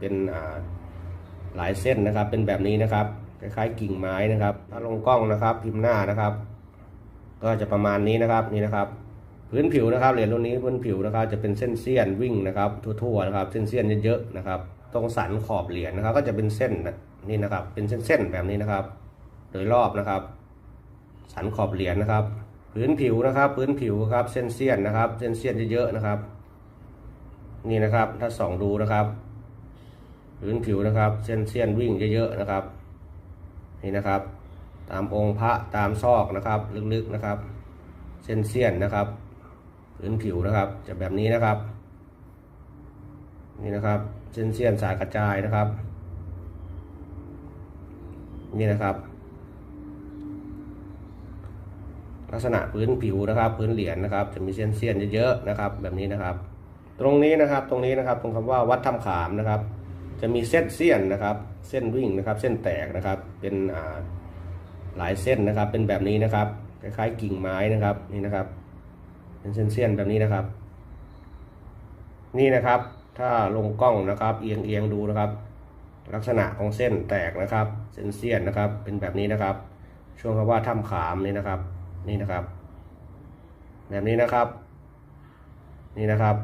เป็นหลายเส้นนะครับ เป็นแบบนี้นะครับ คล้ายๆกิ่งไม้นะครับ ถ้าลงกล้องนะครับ พิมพ์หน้านะครับ ก็จะประมาณนี้นะครับนี่นะครับ พื้นผิวนะครับเหรียญรุ่นนี้พื้นผิวนะครับ จะเป็นเส้นเสี้ยนวิ่งนะครับทั่วๆนะครับ เส้นเสี้ยนเยอะๆนะครับ ตรงสันขอบเหรียญนะครับ ก็จะเป็นเส้นนี่นะครับ เป็นเส้นๆแบบนี้นะครับ โดยรอบนะครับ สันขอบเหรียญนะครับ พื้นผิวนะครับ พื้นผิวครับ เส้นเสี้ยนนะครับ เส้นเสี้ยนเยอะๆนะครับ นี่นะครับ ถ้าส่องดูนะครับ พื้นผิวนะครับ เส้นเสี้ยนวิ่งเยอะๆนะครับ นี่นะครับ ตามองค์พระตามซอกนะครับ ลึกๆนะครับ เส้นเสี้ยนนะครับ พื้นผิวนะครับ จะแบบนี้นะครับ นี่นะครับ เส้นเสี้ยนสายกระจายนะครับ นี่นะครับ ลักษณะพื้นผิวนะครับ พื้นเหรียญนะครับ จะมีเส้นเสี้ยนเยอะๆนะครับ แบบนี้นะครับ ตรงนี้นะครับ ตรงนี้นะครับ ตรงคำว่าวัดถ้ำขามนะครับ จะมีเส้นเสี้ยนนะครับ เส้นวิ่งนะครับ เส้นแตกนะครับ เป็นอ่าหลายเส้นนะครับ เป็นแบบนี้นะครับ คล้ายๆกิ่งไม้นะครับ นี่นะครับ เป็นเส้นเสี้ยนแบบนี้นะครับ นี่นะครับ ถ้าลงกล้องนะครับ เอียงเอียงๆดูนะครับ ลักษณะของเส้นแตกนะครับ เส้นเสี้ยนนะครับ เป็นแบบนี้นะครับ ช่วงคำว่าถ้ำขามนี่นะครับ นี่นะครับ แบบนี้นะครับ นี่นะครับ